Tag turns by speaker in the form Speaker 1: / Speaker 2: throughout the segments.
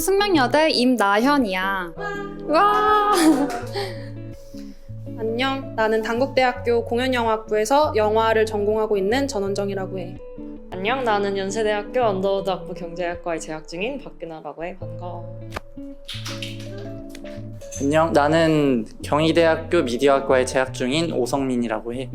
Speaker 1: 숙명여대 임나현이야. 와.
Speaker 2: 안녕. 나는 단국대학교 공연영화학부에서 영화를 전공하고 있는 전원정이라고 해.
Speaker 3: 안녕, 나는 연세대학교 언더우드학부 경제학과에 재학 중인 박근아라고 해. 반가워.
Speaker 4: 안녕, 나는 경희대학교 미디어학과에 재학 중인 오성민이라고 해.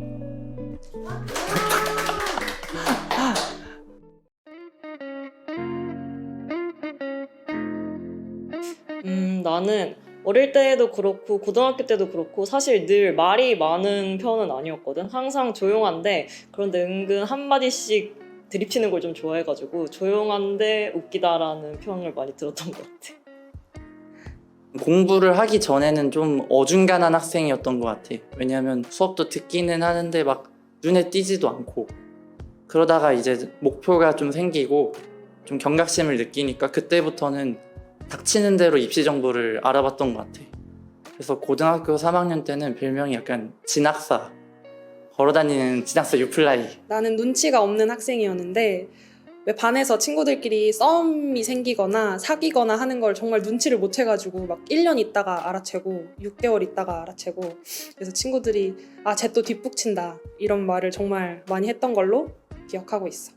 Speaker 3: 음, 나는 어릴 때도 그렇고 고등학교 때도 그렇고 사실 늘 말이 많은 편은 아니었거든. 항상 조용한데 그런데 은근 한마디씩 드립치는 걸 좀 좋아해가지고 조용한데 웃기다라는 평을 많이 들었던 것 같아.
Speaker 4: 공부를 하기 전에는 좀 어중간한 학생이었던 것 같아. 왜냐하면 수업도 듣기는 하는데 막 눈에 띄지도 않고 그러다가 이제 목표가 좀 생기고 좀 경각심을 느끼니까 그때부터는 닥치는 대로 입시 정보를 알아봤던 것 같아. 그래서 고등학교 3학년 때는 별명이 약간 진학사 걸어다니는 진학사 유플라이
Speaker 2: 나는 눈치가 없는 학생이었는데 왜 반에서 친구들끼리 싸움이 생기거나 사귀거나 하는 걸 정말 눈치를 못 채가지고 막 1년 있다가 알아채고 6개월 있다가 알아채고 그래서 친구들이 아 쟤 또 뒷북친다 이런 말을 정말 많이 했던 걸로 기억하고 있어.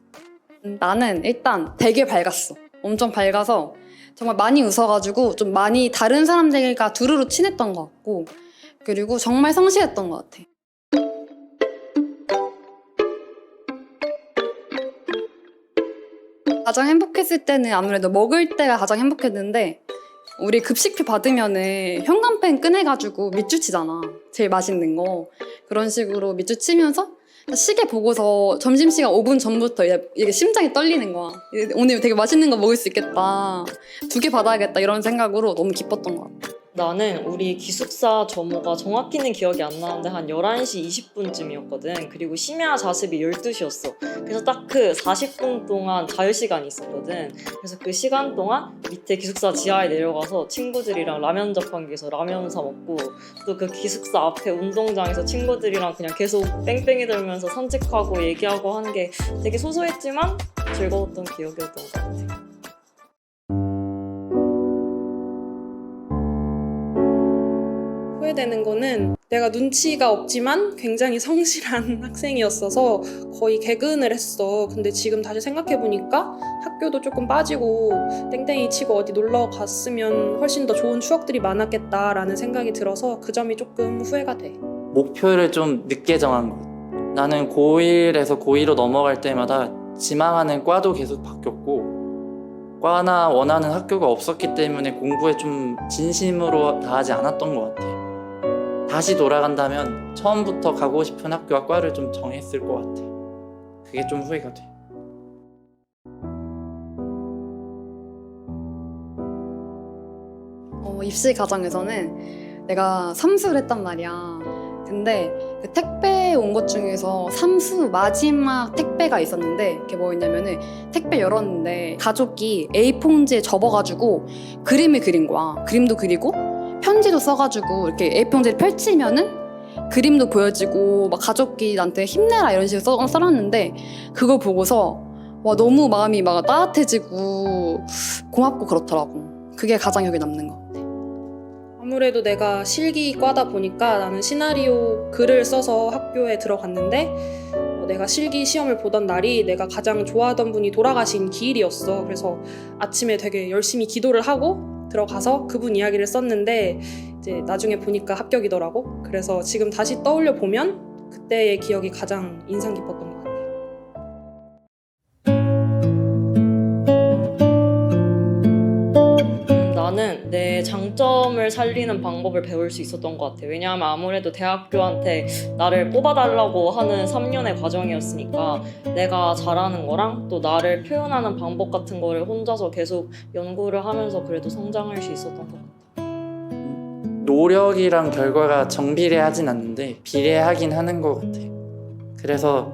Speaker 1: 음, 나는 일단 되게 밝았어. 엄청 밝아서 정말 많이 웃어가지고 좀 많이 다른 사람들과 두루루 친했던 것 같고 그리고 정말 성실했던 것 같아. 가장 행복했을 때는 아무래도 먹을 때가 가장 행복했는데 우리 급식비 받으면은 현관펜 꺼내가지고 밑줄 치잖아. 제일 맛있는 거. 그런 식으로 밑줄 치면서 시계 보고서 점심시간 5분 전부터 이게 심장이 떨리는 거야. 오늘 되게 맛있는 거 먹을 수 있겠다. 두 개 받아야겠다. 이런 생각으로 너무 기뻤던 것 같아.
Speaker 3: 나는 우리 기숙사 점호가 정확히는 기억이 안 나는데 한 11시 20분쯤이었거든. 그리고 심야 자습이 12시였어. 그래서 딱 그 40분 동안 자유시간이 있었거든. 그래서 그 시간 동안 밑에 기숙사 지하에 내려가서 친구들이랑 라면 자판기에서 라면 사 먹고 또 그 기숙사 앞에 운동장에서 친구들이랑 그냥 계속 뺑뺑이 돌면서 산책하고 얘기하고 하는 게 되게 소소했지만 즐거웠던 기억이었던 것 같아.
Speaker 2: 후회되는 거는 내가 눈치가 없지만 굉장히 성실한 학생이었어서 거의 개근을 했어. 근데 지금 다시 생각해보니까 학교도 조금 빠지고 땡땡이 치고 어디 놀러 갔으면 훨씬 더 좋은 추억들이 많았겠다라는 생각이 들어서 그 점이 조금 후회가 돼.
Speaker 4: 목표를 좀 늦게 정한 것. 나는 고1에서 고2로 넘어갈 때마다 지망하는 과도 계속 바뀌었고 과나 원하는 학교가 없었기 때문에 공부에 좀 진심으로 다하지 않았던 것 같아. 다시 돌아간다면 처음부터 가고 싶은 학교와 과를 좀 정했을 것 같아. 그게 좀 후회가 돼.
Speaker 1: 어, 입시 과정에서는 내가 삼수를 했단 말이야. 근데 그 택배 온 것 중에서 삼수 마지막 택배가 있었는데 그게 뭐였냐면은 택배 열었는데 가족이 A4용지에 접어가지고 그림을 그린 거야. 그림도 그리고 편지도 써가지고 이렇게 A4용지를 펼치면은 그림도 보여지고 막 가족이 나한테 힘내라 이런 식으로 써, 써놨는데 그걸 보고서 와 너무 마음이 막 따뜻해지고 고맙고 그렇더라고. 그게 가장 기억에 남는 거.
Speaker 2: 아무래도 내가 실기 과다 보니까 나는 시나리오 글을 써서 학교에 들어갔는데 어, 내가 실기 시험을 보던 날이 내가 가장 좋아하던 분이 돌아가신 기일이었어. 그래서 아침에 되게 열심히 기도를 하고 들어가서 그분 이야기를 썼는데 이제 나중에 보니까 합격이더라고. 그래서 지금 다시 떠올려 보면 그때의 기억이 가장 인상 깊었던
Speaker 3: 나는 내 장점을 살리는 방법을 배울 수 있었던 것 같아. 왜냐하면 아무래도 대학교한테 나를 뽑아달라고 하는 3년의 과정이었으니까 내가 잘하는 거랑 또 나를 표현하는 방법 같은 거를 혼자서 계속 연구를 하면서 그래도 성장할 수 있었던 것 같아.
Speaker 4: 노력이랑 결과가 정비례하진 않는데 비례하긴 하는 것 같아. 그래서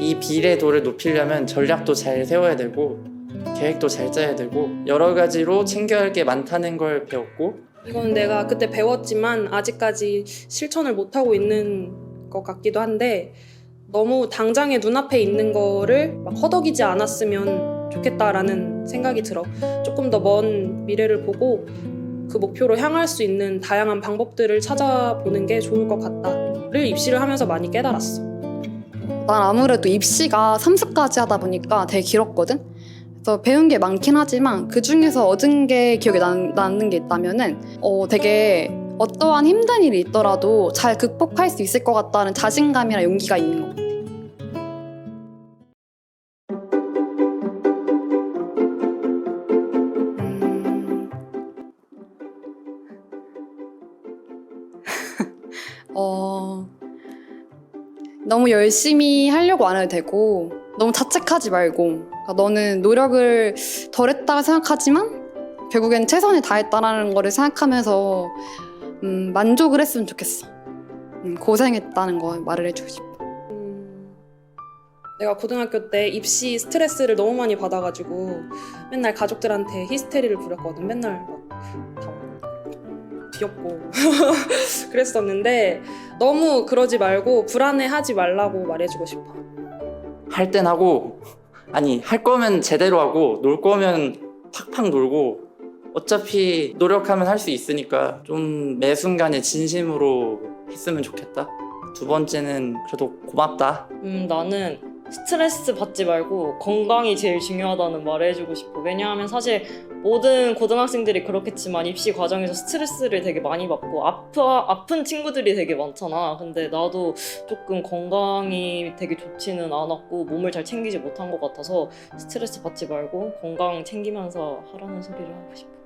Speaker 4: 이 비례도를 높이려면 전략도 잘 세워야 되고 계획도 잘 짜야 되고 여러 가지로 챙겨야 할 게 많다는 걸 배웠고
Speaker 2: 이건 내가 그때 배웠지만 아직까지 실천을 못하고 있는 것 같기도 한데 너무 당장에 눈앞에 있는 거를 막 허덕이지 않았으면 좋겠다라는 생각이 들어. 조금 더 먼 미래를 보고 그 목표로 향할 수 있는 다양한 방법들을 찾아보는 게 좋을 것 같다를 입시를 하면서 많이 깨달았어.
Speaker 1: 난 아무래도 입시가 3수까지 하다 보니까 되게 길었거든. 그래서 배운 게 많긴 하지만 그 중에서 얻은 게 기억에 남, 남는 게 있다면은 어 되게 어떠한 힘든 일이 있더라도 잘 극복할 수 있을 것 같다는 자신감이나 용기가 있는 것 같아. 음. 어 너무 열심히 하려고 안 해도 되고 너무 자책하지 말고 그러니까 너는 노력을 덜했다고 생각하지만 결국엔 최선을 다했다라는 거를 생각하면서 음, 만족을 했으면 좋겠어. 음, 고생했다는 거 말을 해주고 싶어.
Speaker 2: 음, 내가 고등학교 때 입시 스트레스를 너무 많이 받아가지고 맨날 가족들한테 히스테리를 부렸거든. 맨날 귀엽고 그랬었는데 너무 그러지 말고 불안해하지 말라고 말해주고 싶어.
Speaker 4: 할 땐 하고 아니 할 거면 제대로 하고 놀 거면 팍팍 놀고 어차피 노력하면 할 수 있으니까 좀 매 순간에 진심으로 했으면 좋겠다. 두 번째는 그래도 고맙다.
Speaker 3: 음, 나는 스트레스 받지 말고 건강이 제일 중요하다는 말을 해주고 싶어. 왜냐하면 사실 모든 고등학생들이 그렇겠지만 입시 과정에서 스트레스를 되게 많이 받고 아파, 아픈 친구들이 되게 많잖아. 근데 나도 조금 건강이 되게 좋지는 않았고 몸을 잘 챙기지 못한 것 같아서 스트레스 받지 말고 건강 챙기면서 하라는 소리를 하고 싶어.